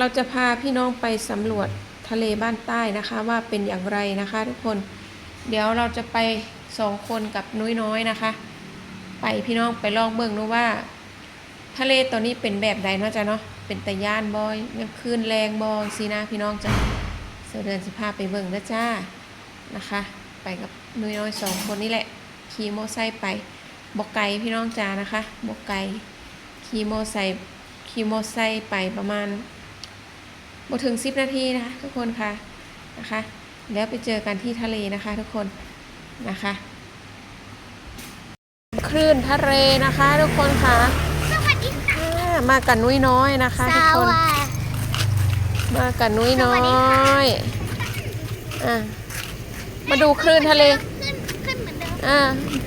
เราจะพาพี่น้องไปสำรวจทะเลบ้านใต้นะคะว่าเป็นอย่างไรนะคะทุกคน เดี๋ยวเราจะไปสองคนกับนุ้ยน้อยนะคะ ไปพี่น้องไปลองเบิ่งดูว่า ทะเลตัวนี้เป็นแบบใดเนาะจ๊ะเนาะเป็นตะย่านบอยยังคลืนแรงบอยสีนะพี่น้องจ้ะเสือเดือนสิพาไปเบิ่งนะจ้านะคะ ไปกับนุ้ยน้อยสองคนนี่แหละขี่โมอไซค์ไปบกไก่พี่น้องจ้านะคะบกไก่ขี่โมอไซค์ขี่โมอไซค์ไปประมาณ บ่ถึง 10 นาทีนะคะทุกคนค่ะนะคะ แล้วไปเจอกันที่ทะเลนะคะทุกคนนะคะ คลื่นทะเลนะคะทุกคนค่ะสวัสดีค่ะอ่ามากับนุ้ยน้อยนะคะสทุกคนวัสดีมากับนุ้ยน้สวัสดีอค่ะยอะมาดูคลื่นทะเลขึ้นขึ้นเหมือนเดิมอ่า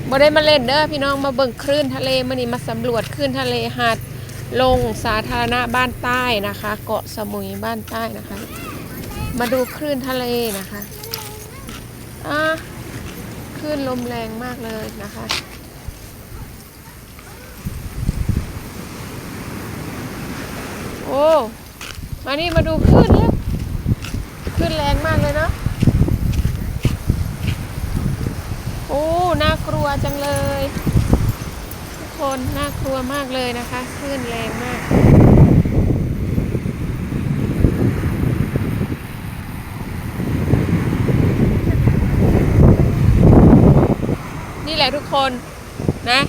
บ่ได้มาเล่นเด้อพี่น้องมาเบิ่งคลื่นทะเลมานี่มาสำรวจคลื่นทะเลหาด ลงสาธารณะบ้านใต้นะคะ เกาะสมุยบ้านใต้นะคะ มาดูคลื่นทะเลนะคะอ่าคลื่นลมแรงมากเลยนะคะโอ้มานี่มาดูคลื่นแล้วคลื่นแรงมากเลยเนาะโอ้น่ากลัวจังเลย คนน่ากลัวมากเลยนะคะคลื่นแรงมาก นี่แหละทุกคนนะ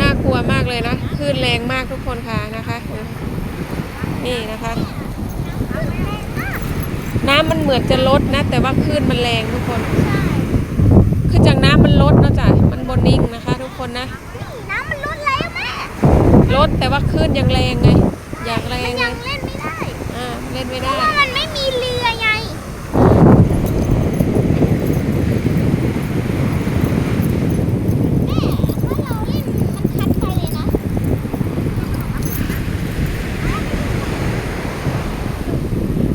น่ากลัวมากเลยนะคลื่นแรงมากทุกคนค่ะนะคะ นี่นะคะ น้ำมันเหมือนจะลดนะ แต่ว่าคลื่นมันแรงทุกคน คือจากน้ำมันลดนะจ๊ะมันบนนิ่งนะคะ คนนะนี่น้ำมันลดแล้วแม่ลดแต่ว่าคลื่นยังแรงไง อย่างแรมังนไงยังเล่นไม่ได้ อ่าเล่นไม่เพได้ ราะว่ามันไม่มีเรือไง แม่ถ้าเราเล่นมันพัดไปเลยนะ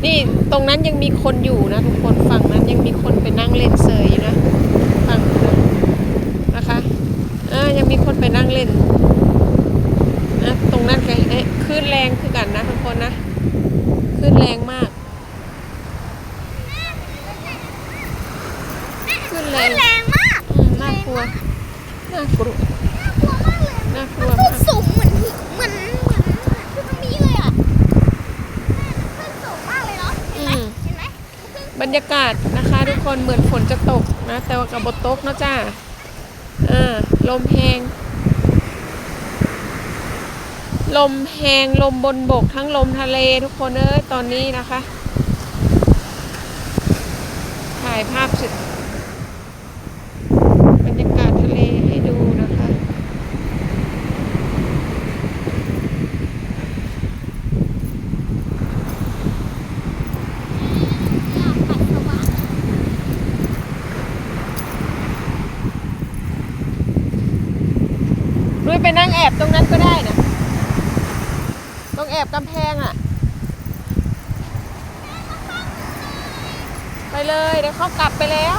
นี่ตรงนั้นยังมีคนอยู่นะทุกคนฝั่งนั้นยังมีคนไปนั่งเล่นเซยอยู่นะฝั่งนู้นนะคะอ่ายัง มีคนไปนั่งเล่นนะตรงนั้นก็เอ๊ะคลื่นแรงคือกันนะทุกคนนะคลื่นแรงมากคลื่นแรมันงแรงมากอืมน่ากลัวน่ากลัวน่ากลัวมากเลยน่ากลัวขึ้นมากสูงเหมือนหิเหมือนเหมือนขึ้นตรงนี้เลยอะขึ้นสูงมากเลยเนาะเห็นไหมอืมเห็นไหมบรรยากาศนะคะ ทุกคนเหมือนฝนจะตกนะ แต่ว่ากับบตกเนอะจ้า อ่าลมแหงลมแหงลมบนบกทั้งลมทะเลทุกคนเอ้ยตอนนี้นะคะ ถ่ายภาพสุดบรรยากาศทะเลให้ดูนะคะ อยากปัดสว่าง นุ้ย ไปนั่งแอบตรงนั้นก็ได้นะตรงแอบกำแพงอะ่ะ ไปเลยเดี๋ยวเขากลับไปแล้ว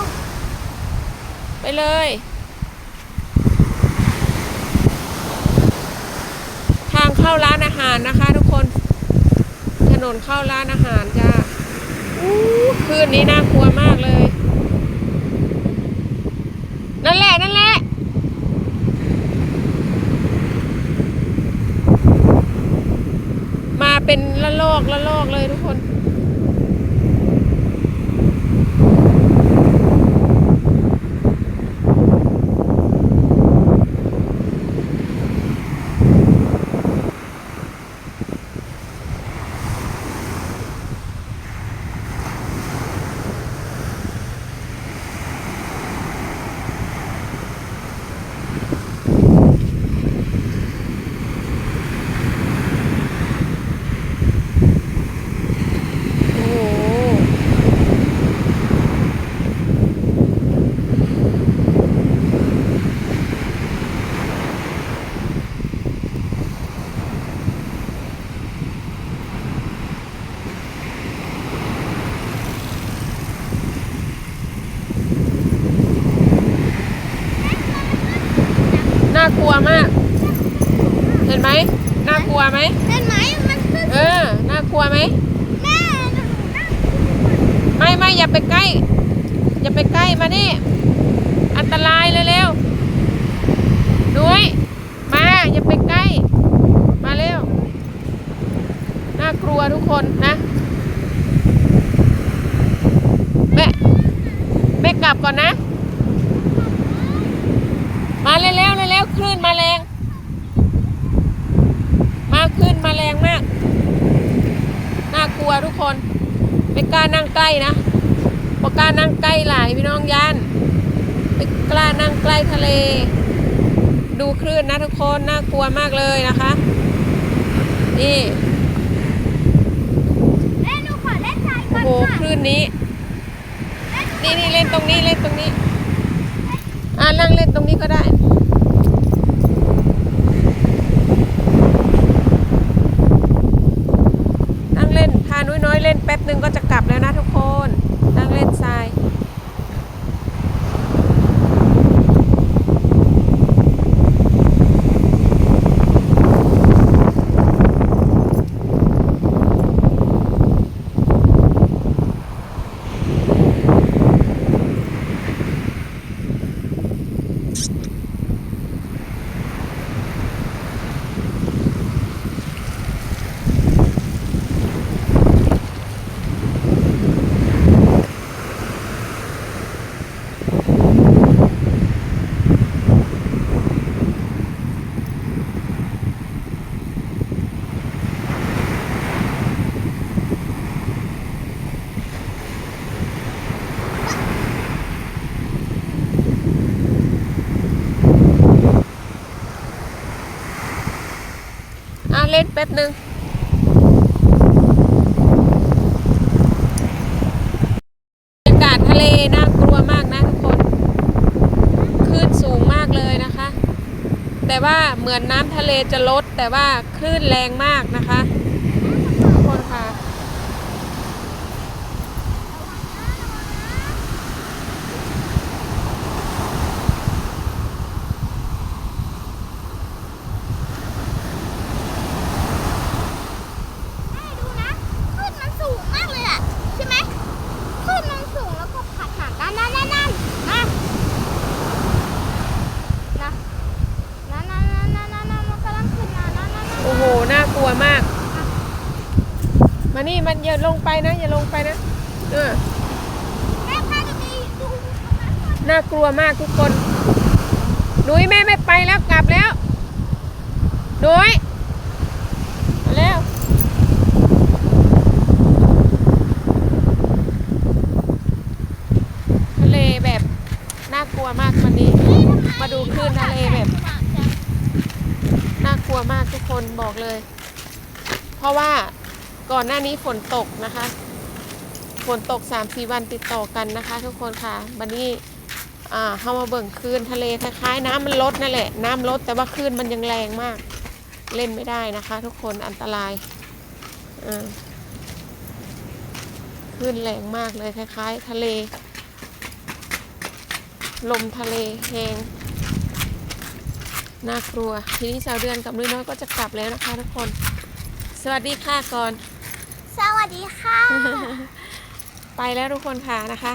ไปเลยทางเข้าร้านอาหารนะคะ ทุกคน ถนนเข้าร้านอาหารจ้าอู้คืนนี้น่ากลัวมากเลย นั่นแหละ นั่นแหละ มา เป็นละลอกละลอกเลยทุกคน ลัวมาก เห็นไหมน่ากลัวไหมเห็นไหมมันเออน่ากลัวไหมไม่ไม่อย่าไปใกล้ อย่าไปใกล้มานี่อันตรายเลยเร็วด้วยมาอย่าไปใกล้ มาเร็วน่ากลัวทุกคนนะแม่แม่กลับก่อนนะ มาเร็ว คลื่นมาแรง มาคลื่นมาแรงมาก น่ากลัวทุกคน ไม่กล้านั่งใกล้นะเพราะกล้านั่งใกล้หลายพี่น้องยานไม่กล้านั่งใกล้ทะเล ดูคลื่นนะทุกคน น่ากลัวมากเลยนะคะ นี่แม่หนูขอเล่นทรายก่โอ้อนโหค่ะคลื่นนี้ นี่นี่เล่นตรงนี้เล่นตรงนี้ อ่านั่งเล่นตรงนี้ก็ได้ นั่งเล่นพานุ้ยน้อย เล่นแป๊บหนึ่งก็จะกลับแล้วนะทุกคน นั่งเล่นทราย ป๊บหนึ่งบรรยากาศทะเลน่ากลัวมากนะทุกคนคลื่นสูงมากเลยนะคะ แต่ว่าเหมือนน้ำทะเลจะลด แต่ว่าคลื่นแรงมากนะคะ ทุกคนค่ะ แม่ดูนะคลื่นมันสูงมากเลยอะใช่ไหมคลื่นมันสูงแล้วก็ผัดหางกันนั่นนั่นนั่นมานะนั่นนั่นนั่นนั่นนั่นนั่นมันกำลังขึ้นมานั่นนั่นนั่น โอ้โห น่ากลัวมาก มานี่มันอย่าลงไปนะ อย่าลงไปนะเออแม่พาดูดีดูตรงนั้นก่อนน่ากลัวมากทุกคนนุยแม่ไม่ไปแล้วกลับแล้วนุยแล้วทะเลแบบน่ากลัวมากวันนี้ มาดูคลื่นทะเลแบบน่ากลัวมากทุกคนบอกเลย เพราะว่า ก่อนหน้านี้ฝนตกนะคะ ฝนตก3าสี่วันติดต่อกันนะคะ ทุกคนค่ะวันนี้อ่าเข้ามาเบิ่งคลื่นทะเลคล้ายๆ น้ำมันลดนั่นแหละ น้ำลดแต่ว่าคลื่นมันยังแรงมาก เล่นไม่ได้นะคะ ทุกคนอันตรายคลื่นแรงมากเลยคล้ายๆ ทะเล ลมทะเลแหงน่ากลัว ทีนี้สาวเดือนกับนุ้ยน้อยก็จะกลับแล้วนะคะ ทุกคน สวัสดีค่ะก่อน สวัสดีค่ะ ไปแล้วทุกคนค่ะนะคะ